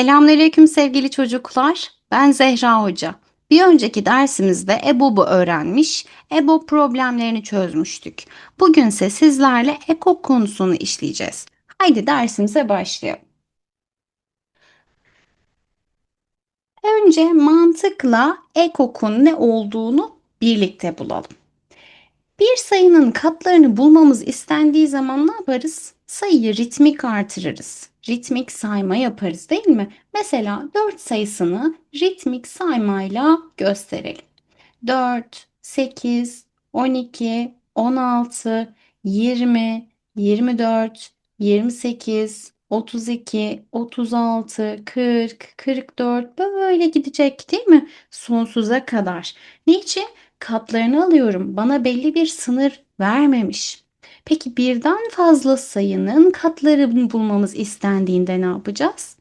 Selamünaleyküm sevgili çocuklar. Ben Zehra Hoca. Bir önceki dersimizde EBOB'u öğrenmiş, EBOB problemlerini çözmüştük. Bugünse sizlerle EKOK konusunu işleyeceğiz. Haydi dersimize başlayalım. Önce mantıkla EKOK'un ne olduğunu birlikte bulalım. Bir sayının katlarını bulmamız istendiği zaman ne yaparız? Sayıyı ritmik artırırız. Ritmik sayma yaparız değil mi? Mesela 4 sayısını ritmik saymayla gösterelim. 4, 8, 12, 16, 20, 24, 28, 32, 36, 40, 44 böyle gidecek değil mi? Sonsuza kadar. Niçin? Katlarını alıyorum. Bana belli bir sınır vermemiş. Peki birden fazla sayının katlarını bulmamız istendiğinde ne yapacağız?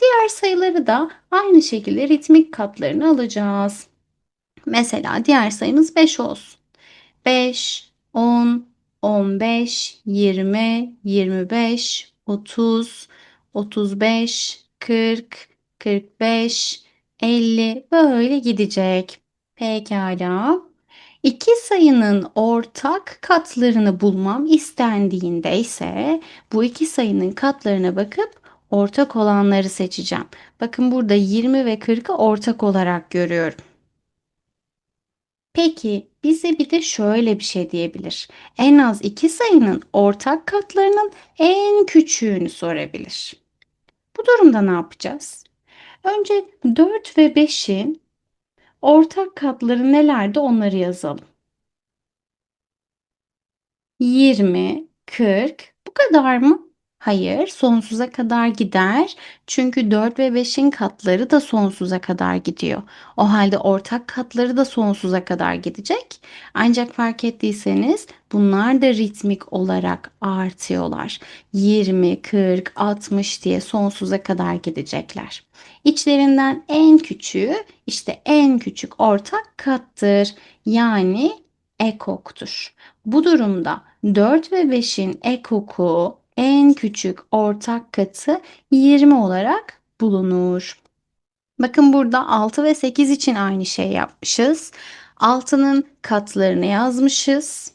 Diğer sayıları da aynı şekilde ritmik katlarını alacağız. Mesela diğer sayımız 5 olsun. 5, 10, 15, 20, 25, 30, 35, 40, 45, 50 böyle gidecek. Pekala. İki sayının ortak katlarını bulmam istendiğinde ise bu iki sayının katlarına bakıp ortak olanları seçeceğim. Bakın burada 20 ve 40'ı ortak olarak görüyorum. Peki bize bir de şöyle bir şey diyebilir. En az iki sayının ortak katlarının en küçüğünü sorabilir. Bu durumda ne yapacağız? Önce 4 ve 5'in ortak katları nelerdi onları yazalım. 20, 40 bu kadar mı? Hayır, sonsuza kadar gider. Çünkü 4 ve 5'in katları da sonsuza kadar gidiyor. O halde ortak katları da sonsuza kadar gidecek. Ancak fark ettiyseniz bunlar da ritmik olarak artıyorlar. 20, 40, 60 diye sonsuza kadar gidecekler. İçlerinden en küçüğü işte en küçük ortak kattır. Yani ekoktur. Bu durumda 4 ve 5'in ekoku en küçük ortak katı 20 olarak bulunur. Bakın burada 6 ve 8 için aynı şey yapmışız. 6'nın katlarını yazmışız.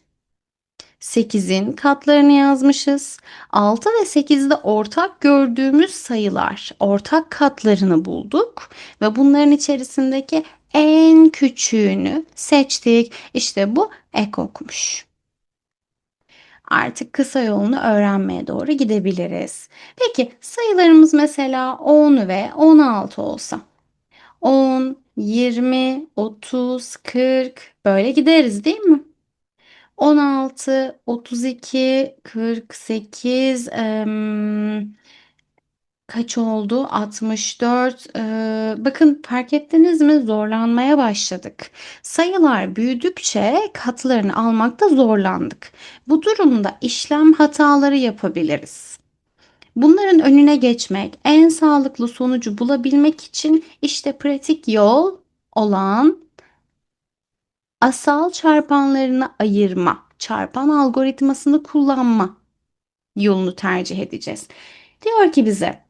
8'in katlarını yazmışız. 6 ve 8'de ortak gördüğümüz sayılar, ortak katlarını bulduk ve bunların içerisindeki en küçüğünü seçtik. İşte bu ekokmuş. Artık kısa yolunu öğrenmeye doğru gidebiliriz. Peki sayılarımız mesela 10 ve 16 olsa. 10, 20, 30, 40 böyle gideriz değil mi? 16, 32, 48, em, kaç oldu? 64. Ee, bakın fark ettiniz mi? Zorlanmaya başladık. Sayılar büyüdükçe katlarını almakta zorlandık. Bu durumda işlem hataları yapabiliriz. Bunların önüne geçmek, en sağlıklı sonucu bulabilmek için işte pratik yol olan asal çarpanlarını ayırma, çarpan algoritmasını kullanma yolunu tercih edeceğiz. Diyor ki bize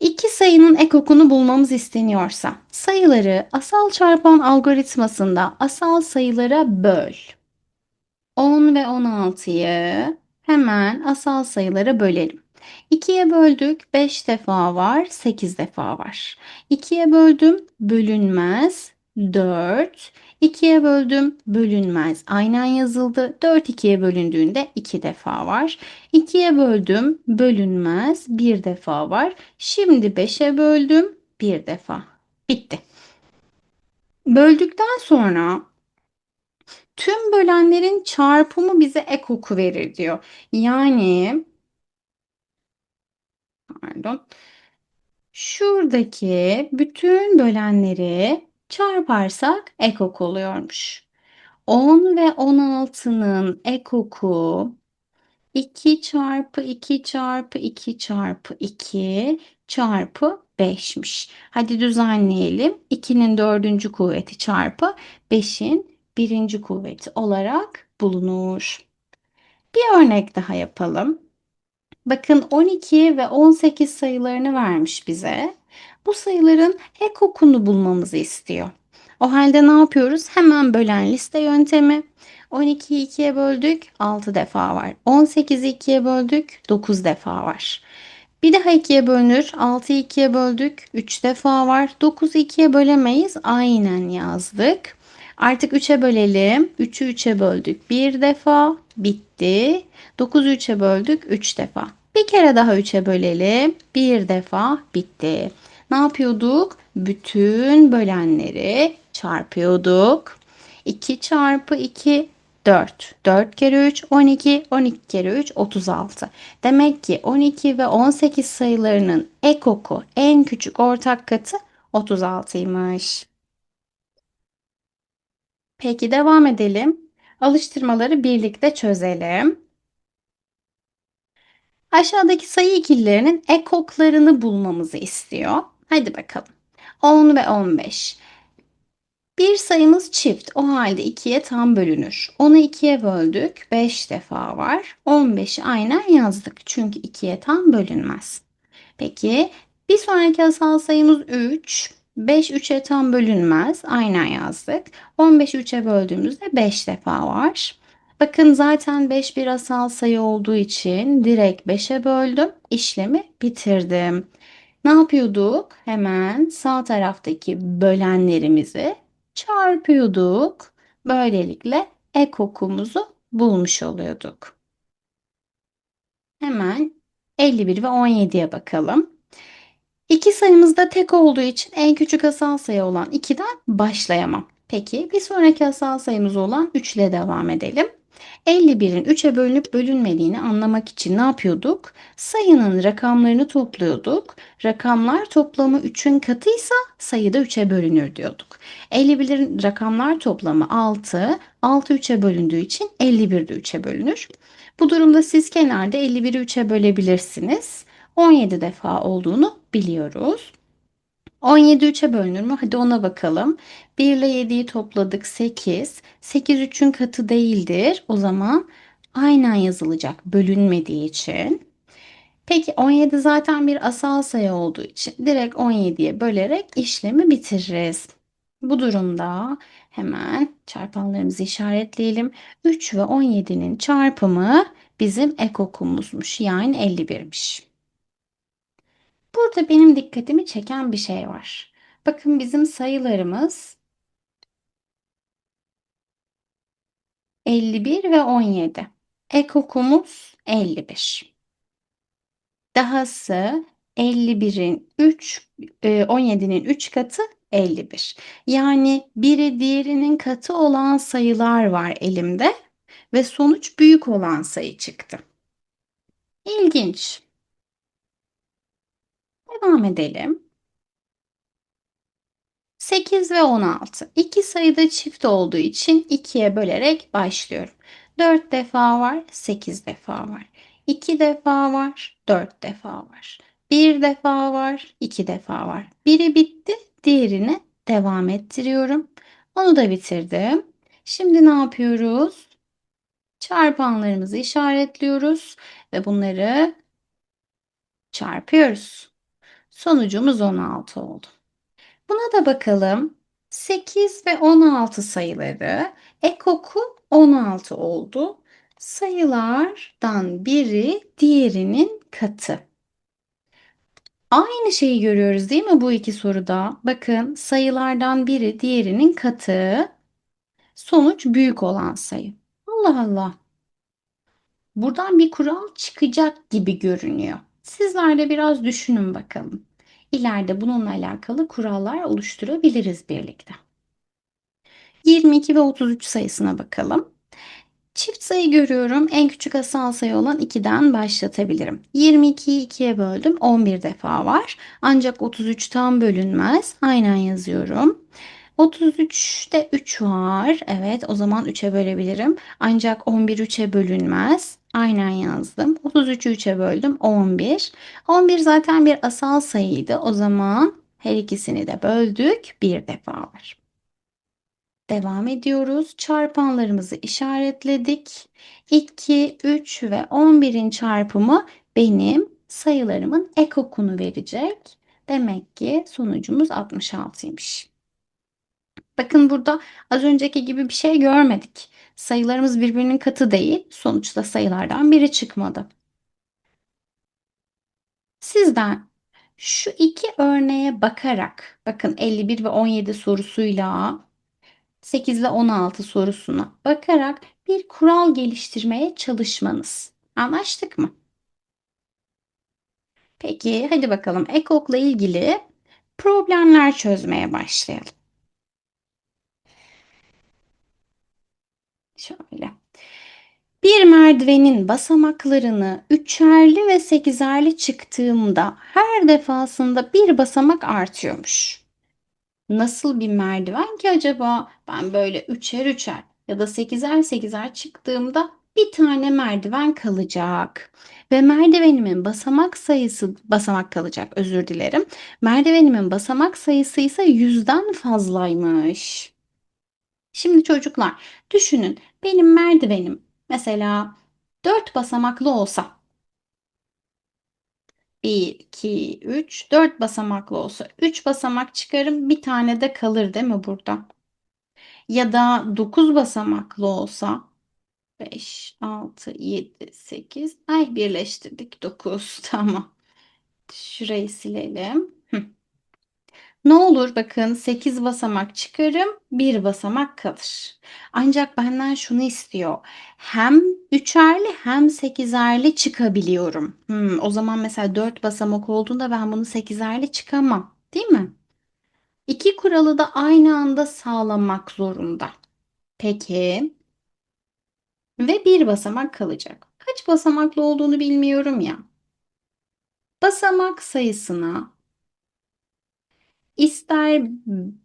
İki sayının ekokunu bulmamız isteniyorsa sayıları asal çarpan algoritmasında asal sayılara böl. 10 ve 16'yı hemen asal sayılara bölelim. 2'ye böldük 5 defa var 8 defa var. 2'ye böldüm bölünmez 4. 2'ye böldüm bölünmez. Aynen yazıldı. 4 2'ye bölündüğünde 2 defa var. 2'ye böldüm bölünmez 1 defa var. Şimdi 5'e böldüm 1 defa. Bitti. Böldükten sonra tüm bölenlerin çarpımı bize ek oku verir diyor. Yani pardon. Şuradaki bütün bölenleri çarparsak ekok oluyormuş. 10 ve 16'nın ekoku 2 çarpı 2 çarpı 2 çarpı 2 çarpı 5'miş. Hadi düzenleyelim. 2'nin dördüncü kuvveti çarpı 5'in birinci kuvveti olarak bulunur. Bir örnek daha yapalım. Bakın 12 ve 18 sayılarını vermiş bize. Bu sayıların ekokunu bulmamızı istiyor. O halde ne yapıyoruz? Hemen bölen liste yöntemi. 12'yi 2'ye böldük 6 defa var. 18'i 2'ye böldük 9 defa var. Bir daha 2'ye bölünür. 6'yı 2'ye böldük 3 defa var. 9'u 2'ye bölemeyiz. Aynen yazdık. Artık 3'e bölelim. 3'ü 3'e böldük. Bir defa bitti. 9'u 3'e böldük 3 defa. Bir kere daha 3'e bölelim. Bir defa bitti. Ne yapıyorduk? Bütün bölenleri çarpıyorduk. 2 çarpı 2 4. 4 kere 3 12. 12 kere 3 36. Demek ki 12 ve 18 sayılarının ekoku en küçük ortak katı 36'ymış. Peki devam edelim. Alıştırmaları birlikte çözelim. Aşağıdaki sayı ikililerinin ekoklarını bulmamızı istiyor. Hadi bakalım. 10 ve 15. Bir sayımız çift. O halde 2'ye tam bölünür. 10'u 2'ye böldük. 5 defa var. 15'i aynen yazdık. Çünkü 2'ye tam bölünmez. Peki bir sonraki asal sayımız 3. 5 3'e tam bölünmez. Aynen yazdık. 15'i 3'e böldüğümüzde 5 defa var. Bakın zaten 5 bir asal sayı olduğu için direkt 5'e böldüm. İşlemi bitirdim. Ne yapıyorduk? Hemen sağ taraftaki bölenlerimizi çarpıyorduk. Böylelikle ekokumuzu bulmuş oluyorduk. Hemen 51 ve 17'ye bakalım. İki sayımızda tek olduğu için en küçük asal sayı olan 2'den başlayamam. Peki bir sonraki asal sayımız olan 3 ile devam edelim. 51'in 3'e bölünüp bölünmediğini anlamak için ne yapıyorduk? Sayının rakamlarını topluyorduk. Rakamlar toplamı 3'ün katıysa sayı da 3'e bölünür diyorduk. 51'in rakamlar toplamı 6. 6 3'e bölündüğü için 51 de 3'e bölünür. Bu durumda siz kenarda 51'i 3'e bölebilirsiniz. 17 defa olduğunu biliyoruz. 17 3'e bölünür mü? Hadi ona bakalım. 1 ile 7'yi topladık 8. 8 3'ün katı değildir. O zaman aynen yazılacak bölünmediği için. Peki 17 zaten bir asal sayı olduğu için direkt 17'ye bölerek işlemi bitiririz. Bu durumda hemen çarpanlarımızı işaretleyelim. 3 ve 17'nin çarpımı bizim ekokumuzmuş yani 51'miş. Burada benim dikkatimi çeken bir şey var. Bakın bizim sayılarımız 51 ve 17. Ekokumuz 51. Dahası 51'in 3, 17'nin 3 katı 51. Yani biri diğerinin katı olan sayılar var elimde ve sonuç büyük olan sayı çıktı. İlginç. Devam edelim. 8 ve 16. İki sayıda çift olduğu için 2'ye bölerek başlıyorum. 4 defa var, 8 defa var. 2 defa var, 4 defa var. 1 defa var, 2 defa var. Biri bitti, diğerini devam ettiriyorum. Onu da bitirdim. Şimdi ne yapıyoruz? Çarpanlarımızı işaretliyoruz ve bunları çarpıyoruz. Sonucumuz 16 oldu. Buna da bakalım. 8 ve 16 sayıları ekoku 16 oldu. Sayılardan biri diğerinin katı. Aynı şeyi görüyoruz değil mi bu iki soruda? Bakın sayılardan biri diğerinin katı. Sonuç büyük olan sayı. Allah Allah. Buradan bir kural çıkacak gibi görünüyor. Sizler de biraz düşünün bakalım. İleride bununla alakalı kurallar oluşturabiliriz birlikte. 22 ve 33 sayısına bakalım. Çift sayı görüyorum. En küçük asal sayı olan 2'den başlatabilirim. 22'yi 2'ye böldüm. 11 defa var. Ancak 33 tam bölünmez. Aynen yazıyorum. 33'te 3 var. Evet o zaman 3'e bölebilirim. Ancak 11 3'e bölünmez. Aynen yazdım. 33'ü 3'e böldüm. 11. 11 zaten bir asal sayıydı. O zaman her ikisini de böldük. Bir defa var. Devam ediyoruz. Çarpanlarımızı işaretledik. 2, 3 ve 11'in çarpımı benim sayılarımın ekokunu verecek. Demek ki sonucumuz 66'ymış. Bakın burada az önceki gibi bir şey görmedik. Sayılarımız birbirinin katı değil. Sonuçta sayılardan biri çıkmadı. Sizden şu iki örneğe bakarak, bakın 51 ve 17 sorusuyla 8 ve 16 sorusuna bakarak bir kural geliştirmeye çalışmanız. Anlaştık mı? Peki hadi bakalım EKOK'la ilgili problemler çözmeye başlayalım. Şöyle. Bir merdivenin basamaklarını üçerli ve sekizerli çıktığımda her defasında bir basamak artıyormuş. Nasıl bir merdiven ki acaba? Ben böyle üçer üçer ya da sekizer sekizer çıktığımda bir tane merdiven kalacak. Ve merdivenimin basamak sayısı basamak kalacak özür dilerim. Merdivenimin basamak sayısı ise yüzden fazlaymış. Şimdi çocuklar düşünün benim merdivenim mesela 4 basamaklı olsa 1, 2, 3, 4 basamaklı olsa 3 basamak çıkarım bir tane de kalır değil mi burada? Ya da 9 basamaklı olsa 5, 6, 7, 8 ay birleştirdik 9 tamam. Şurayı silelim. Ne olur bakın 8 basamak çıkarım, bir basamak kalır. Ancak benden şunu istiyor. Hem üçerli hem sekizerli çıkabiliyorum. Hmm, o zaman mesela 4 basamak olduğunda ben bunu sekizerli çıkamam, değil mi? İki kuralı da aynı anda sağlamak zorunda. Peki ve bir basamak kalacak. Kaç basamaklı olduğunu bilmiyorum ya. Basamak sayısına İster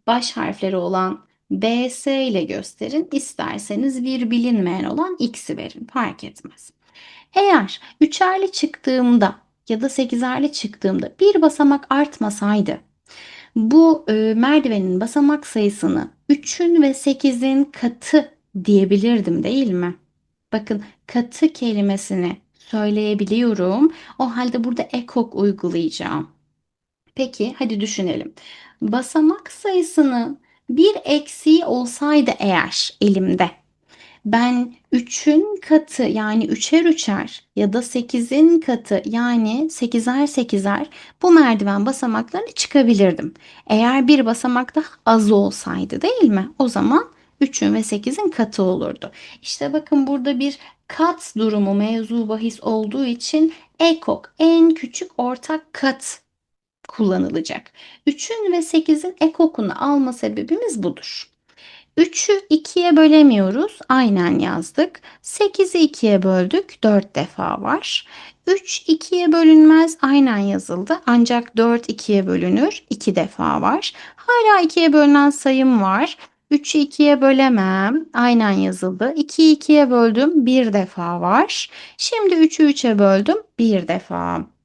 baş harfleri olan B, S ile gösterin, isterseniz bir bilinmeyen olan X'i verin. Fark etmez. Eğer üçerli çıktığımda ya da sekizerli çıktığımda bir basamak artmasaydı bu e, merdivenin basamak sayısını 3'ün ve 8'in katı diyebilirdim değil mi? Bakın katı kelimesini söyleyebiliyorum. O halde burada ekok uygulayacağım. Peki hadi düşünelim. Basamak sayısını bir eksiği olsaydı eğer elimde ben 3'ün katı yani üçer üçer ya da 8'in katı yani sekizer sekizer bu merdiven basamaklarını çıkabilirdim. Eğer bir basamak daha az olsaydı değil mi? O zaman 3'ün ve 8'in katı olurdu. İşte bakın burada bir kat durumu mevzu bahis olduğu için ekok en küçük ortak kat kullanılacak. 3'ün ve 8'in ekokunu alma sebebimiz budur. 3'ü 2'ye bölemiyoruz. Aynen yazdık. 8'i 2'ye böldük. 4 defa var. 3 2'ye bölünmez. Aynen yazıldı. Ancak 4 2'ye bölünür. 2 defa var. Hala 2'ye bölünen sayım var. 3'ü 2'ye bölemem. Aynen yazıldı. 2'yi 2'ye böldüm. 1 defa var. Şimdi 3'ü 3'e böldüm. 1 defa.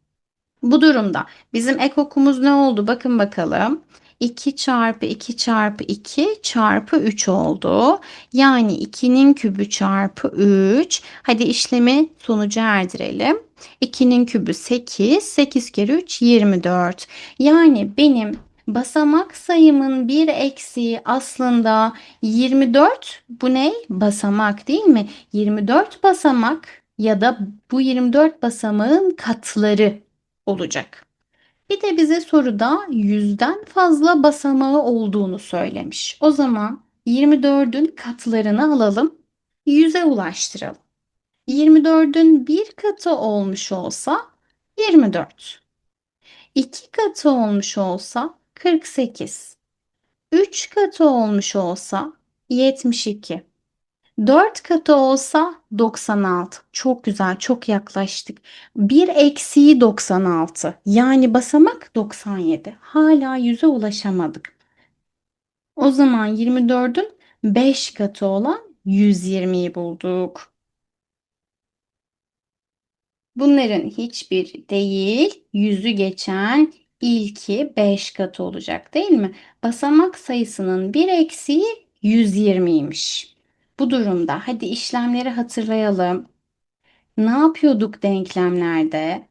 Bu durumda bizim ekokumuz ne oldu? Bakın bakalım. 2 çarpı 2 çarpı 2 çarpı 3 oldu. Yani 2'nin kübü çarpı 3. Hadi işlemi sonuca erdirelim. 2'nin kübü 8. 8 kere 3 24. Yani benim basamak sayımın bir eksiği aslında 24. Bu ne? Basamak değil mi? 24 basamak ya da bu 24 basamağın katları olacak. Bir de bize soruda yüzden fazla basamağı olduğunu söylemiş. O zaman 24'ün katlarını alalım, 100'e ulaştıralım. 24'ün bir katı olmuş olsa 24. 2 katı olmuş olsa 48. 3 katı olmuş olsa 72. 4 katı olsa 96. Çok güzel, çok yaklaştık. Bir eksiği 96. Yani basamak 97. Hala 100'e ulaşamadık. O zaman 24'ün 5 katı olan 120'yi bulduk. Bunların hiçbir değil, yüzü geçen ilki 5 katı olacak değil mi? Basamak sayısının bir eksiği 120'ymiş. Bu durumda hadi işlemleri hatırlayalım. Ne yapıyorduk denklemlerde?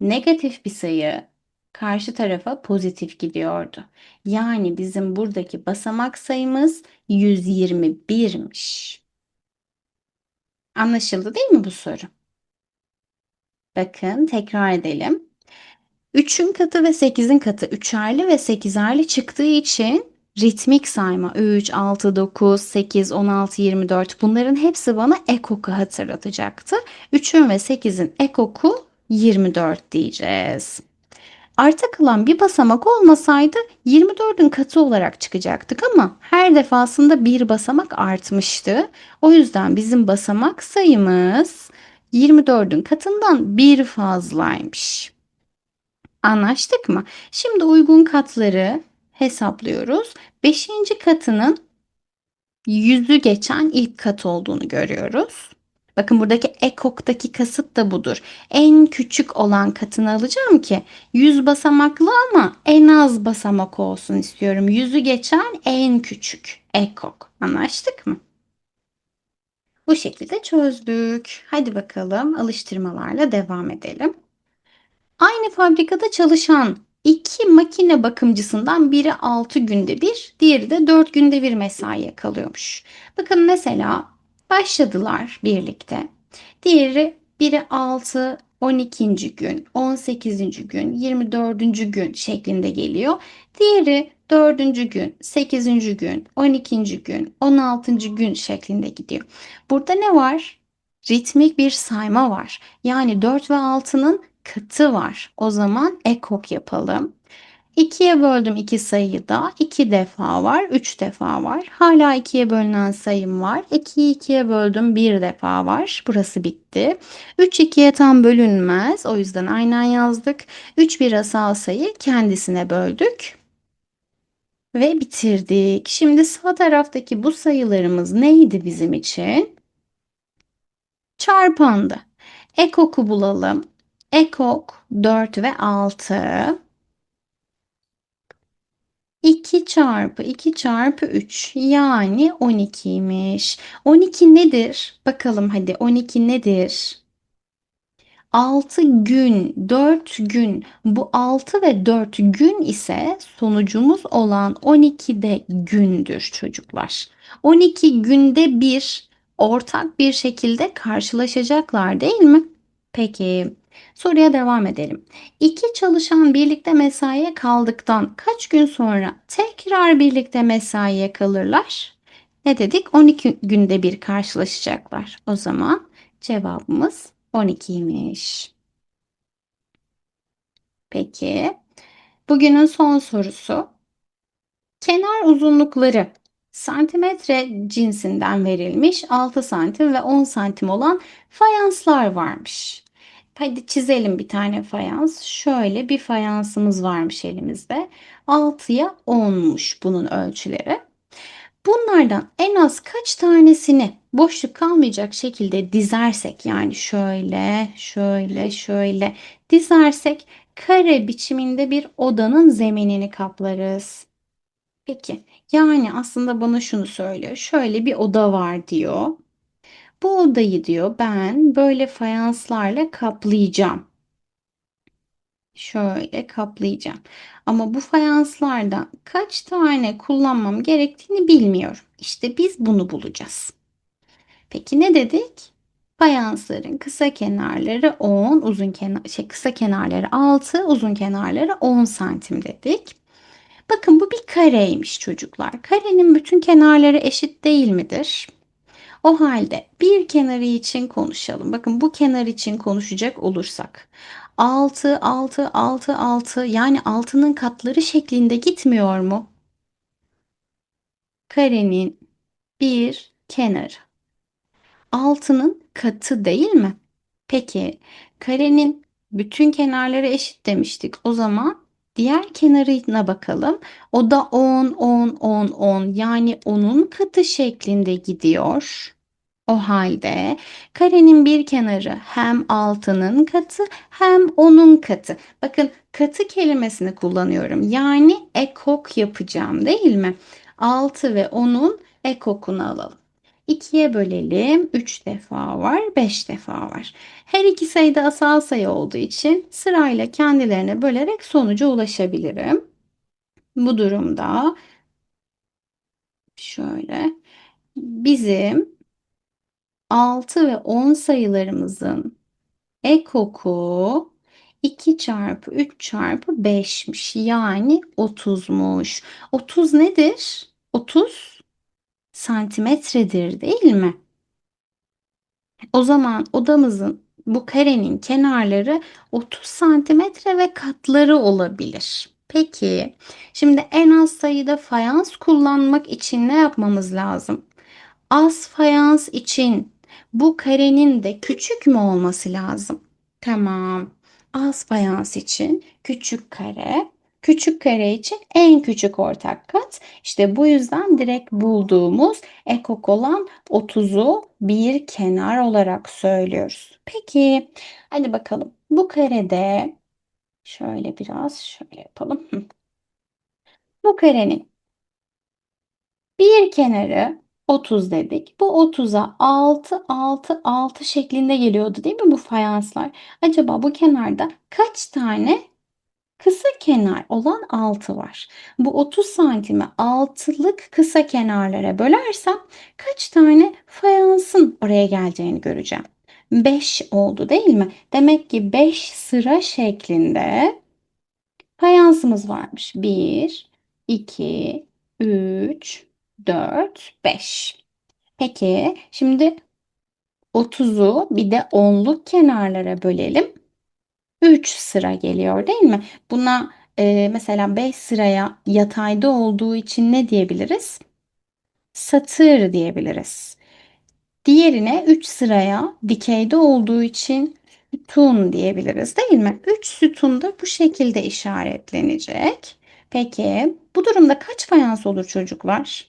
Negatif bir sayı karşı tarafa pozitif gidiyordu. Yani bizim buradaki basamak sayımız 121'miş. Anlaşıldı değil mi bu soru? Bakın tekrar edelim. 3'ün katı ve 8'in katı 3'erli ve 8'erli çıktığı için ritmik sayma 3, 6, 9, 8, 16, 24 bunların hepsi bana ekoku hatırlatacaktı. 3'ün ve 8'in ekoku 24 diyeceğiz. Arta kalan bir basamak olmasaydı 24'ün katı olarak çıkacaktık ama her defasında bir basamak artmıştı. O yüzden bizim basamak sayımız 24'ün katından bir fazlaymış. Anlaştık mı? Şimdi uygun katları hesaplıyoruz. Beşinci katının yüzü geçen ilk kat olduğunu görüyoruz. Bakın buradaki ekoktaki kasıt da budur. En küçük olan katını alacağım ki 100 basamaklı ama en az basamak olsun istiyorum. Yüzü geçen en küçük ekok. Anlaştık mı? Bu şekilde çözdük. Hadi bakalım alıştırmalarla devam edelim. Aynı fabrikada çalışan iki makine bakımcısından biri 6 günde bir, diğeri de 4 günde bir mesaiye kalıyormuş. Bakın mesela başladılar birlikte. Diğeri biri 6, 12. gün, 18. gün, 24. gün şeklinde geliyor. Diğeri 4. gün, 8. gün, 12. gün, 16. gün şeklinde gidiyor. Burada ne var? Ritmik bir sayma var. Yani 4 ve 6'nın katı var. O zaman ekok yapalım. 2'ye böldüm iki sayıyı da 2 defa var, 3 defa var. Hala 2'ye bölünen sayım var. 2'yi 2'ye böldüm 1 defa var. Burası bitti. 3 2'ye tam bölünmez. O yüzden aynen yazdık. 3 bir asal sayı kendisine böldük. Ve bitirdik. Şimdi sağ taraftaki bu sayılarımız neydi bizim için? Çarpandı. Ekok'u bulalım. Ekok 4 ve 6. 2 çarpı 2 çarpı 3 yani 12'ymiş. 12 nedir? Bakalım hadi 12 nedir? 6 gün, 4 gün. Bu 6 ve 4 gün ise sonucumuz olan 12'de gündür çocuklar. 12 günde bir ortak bir şekilde karşılaşacaklar değil mi? Peki soruya devam edelim. İki çalışan birlikte mesaiye kaldıktan kaç gün sonra tekrar birlikte mesaiye kalırlar? Ne dedik? 12 günde bir karşılaşacaklar. O zaman cevabımız 12'ymiş. Peki. Bugünün son sorusu. Kenar uzunlukları santimetre cinsinden verilmiş 6 santim ve 10 santim olan fayanslar varmış. Hadi çizelim bir tane fayans. Şöyle bir fayansımız varmış elimizde. 6'ya 10'muş bunun ölçüleri. Bunlardan en az kaç tanesini boşluk kalmayacak şekilde dizersek yani şöyle, şöyle, şöyle dizersek kare biçiminde bir odanın zeminini kaplarız. Peki yani aslında bana şunu söylüyor. Şöyle bir oda var diyor. Bu odayı diyor ben böyle fayanslarla kaplayacağım. Şöyle kaplayacağım. Ama bu fayanslardan kaç tane kullanmam gerektiğini bilmiyorum. İşte biz bunu bulacağız. Peki ne dedik? Fayansların kısa kenarları 10, uzun kenar şey kısa kenarları 6, uzun kenarları 10 santim dedik. Bakın bu bir kareymiş çocuklar. Karenin bütün kenarları eşit değil midir? O halde bir kenarı için konuşalım. Bakın bu kenar için konuşacak olursak 6 6 6 6 yani 6'nın katları şeklinde gitmiyor mu? Karenin bir kenarı. 6'nın katı değil mi? Peki karenin bütün kenarları eşit demiştik. O zaman diğer kenarına bakalım. O da 10 10 10 10 yani onun katı şeklinde gidiyor. O halde karenin bir kenarı hem altının katı hem onun katı. Bakın katı kelimesini kullanıyorum. Yani ekok yapacağım değil mi? 6 ve onun ekokunu alalım. 2'ye bölelim. 3 defa var, 5 defa var. Her iki sayı da asal sayı olduğu için sırayla kendilerine bölerek sonuca ulaşabilirim. Bu durumda şöyle bizim 6 ve 10 sayılarımızın ekoku 2 çarpı 3 çarpı 5'miş. Yani 30'muş. 30 nedir? 30 santimetredir değil mi? O zaman odamızın bu karenin kenarları 30 santimetre ve katları olabilir. Peki, şimdi en az sayıda fayans kullanmak için ne yapmamız lazım? Az fayans için bu karenin de küçük mü olması lazım? Tamam. Az fayans için küçük kare, küçük kare için en küçük ortak kat. İşte bu yüzden direkt bulduğumuz ekok olan 30'u bir kenar olarak söylüyoruz. Peki, hadi bakalım. Bu karede şöyle biraz şöyle yapalım. Bu karenin bir kenarı 30 dedik. Bu 30'a 6, 6, 6 şeklinde geliyordu değil mi bu fayanslar? Acaba bu kenarda kaç tane kısa kenar olan 6 var? Bu 30 santimi 6'lık kısa kenarlara bölersem kaç tane fayansın oraya geleceğini göreceğim. 5 oldu değil mi? Demek ki 5 sıra şeklinde fayansımız varmış. 1, 2, 3, 4, 5. Peki şimdi 30'u bir de onluk kenarlara bölelim. 3 sıra geliyor değil mi? Buna e, mesela 5 sıraya yatayda olduğu için ne diyebiliriz? Satır diyebiliriz. Diğerine 3 sıraya dikeyde olduğu için sütun diyebiliriz değil mi? 3 sütun da bu şekilde işaretlenecek. Peki bu durumda kaç fayans olur çocuklar?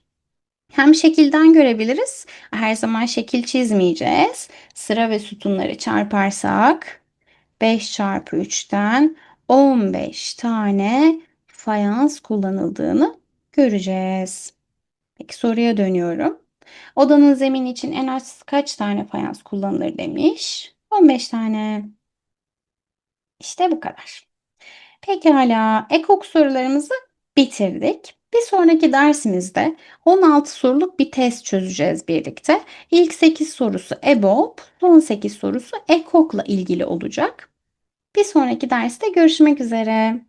Hem şekilden görebiliriz. Her zaman şekil çizmeyeceğiz. Sıra ve sütunları çarparsak 5 çarpı 3'ten 15 tane fayans kullanıldığını göreceğiz. Peki soruya dönüyorum. Odanın zemini için en az kaç tane fayans kullanılır demiş. 15 tane. İşte bu kadar. Pekala, ekok sorularımızı bitirdik. Bir sonraki dersimizde 16 soruluk bir test çözeceğiz birlikte. İlk 8 sorusu EBOB, son 8 sorusu ekokla ilgili olacak. Bir sonraki derste görüşmek üzere.